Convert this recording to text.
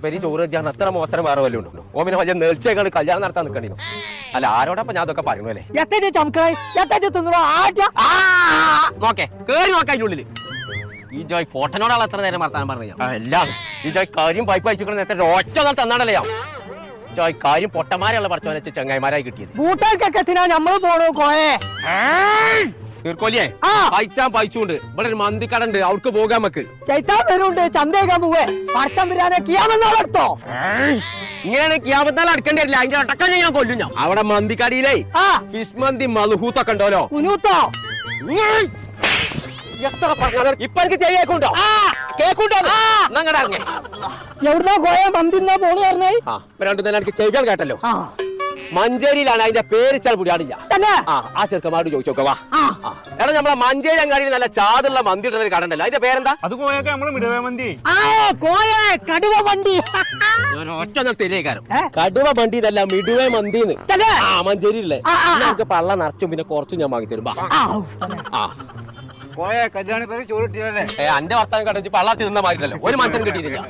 Peri ചോറ് വെച്ചാൽ അത്ര മോശം വേറെ വല്ലതും ഉണ്ടോ ഓ പിന്നെ വലിയ നേർച്ചയൊക്കെ കല്യാണം നടത്താൻ നിൽക്കണിന്നു അല്ല ആരോടൊപ്പം ഞാൻ അതൊക്കെ പറയുന്നു അല്ലേ? നോക്കേ കേറി നോക്കാം ഉള്ളിൽ. ഈ ജോയ് ഫോട്ടനോടാണ് എത്ര നേരം വർത്താനം പറഞ്ഞു ഞാൻ. എല്ലാം ഈ ജോയ് കാര്യം പൈപ്പ് അയച്ചിട്ട് എത്ര ഒറ്റ നാൾ തന്നാണല്ലേ ഞാൻ. ജോയ് കാര്യം പൊട്ടന്മാരെയുള്ള പറച്ചവനെ വെച്ച് ചങ്ങായിമാരായി കിട്ടിയത്. ബൂട്ടേക്കൊക്കെ നമ്മൾ പോണോ കോയെ. തീർക്കോലിയേ. പൈച്ചാൻ പൈച്ചുണ്ട്. ഇവിടെ ഒരു മന്തിക്കടണ്ട്. അവർക്ക് പോകാൻ നമുക്ക്. ചൈത്താൻ വരുണ്ട് ചന്തേക്കാൻ പോവേ. പടത്തം വരാനെ കിയാമെന്നാളെടുത്തോ ഇങ്ങനെയാണ് കിയാമത്താൽ അടക്കേണ്ടി വരില്ല. അതിന്റെ അടക്കം ഞാൻ കൊല്ലും ഞാൻ. അവിടെ മന്തിക്കടിയിലേ ആ. ഫിഷ് മന്തി മധുഹൂത്തൊക്കെ ഉണ്ടല്ലോ. കുനൂത്തോ. എത്ര പറഞ്ഞാലും ഇപ്പൊ എനിക്ക് ചെയ്യേക്കുണ്ടോ കേക്കുണ്ടോ ഞങ്ങളുടെ ഇറങ്ങി. എവിടുന്നാ കോയെ മന്തിന്നാ പോണു പറഞ്ഞേ. ആ ഇപ്പൊ രണ്ടു നേരം എനിക്ക് ചെയ്യാൻ കേട്ടല്ലോ. മഞ്ചേരിയിലാണ് അതിന്റെ പേര് ചില പുടിയാടില്ല ആ ആ ചെറുക്കന്മാരോട് ചോദിച്ചോക്കെ വാ. എടാ നമ്മളെ മഞ്ചേരി അങ്ങാടിയിൽ നല്ല ചാതുള്ള മന്തി ഇടുന്നവര് കടണ്ടല്ലോ അതിന്റെ പേരെന്താ? അത് നമ്മൾ മിടവേ മന്തി. ആ കോയെ കടുവ മണ്ടി ഒറ്റ നിർത്തിയേക്കാരം കടുവ മന്തി ഇതല്ല മിടുവേ മന്തിന്ന്. തന്നെ? ആ മഞ്ചേരിയില്ലേ. നമുക്ക് പള്ള നിറച്ചും പിന്നെ കുറച്ചും ഞാൻ വാങ്ങി തരും ആ ആ. പോയ കല്യാണത്തിന് ചോറ് കിട്ടിയല്ലേ ഏ അന്റെ വർത്താനം കണ്ടിച്ച് പള്ളർച്ച് നിന്ന മാതിരില്ലല്ലോ ഒരു മനുഷ്യൻ കിട്ടിയിട്ടില്ല.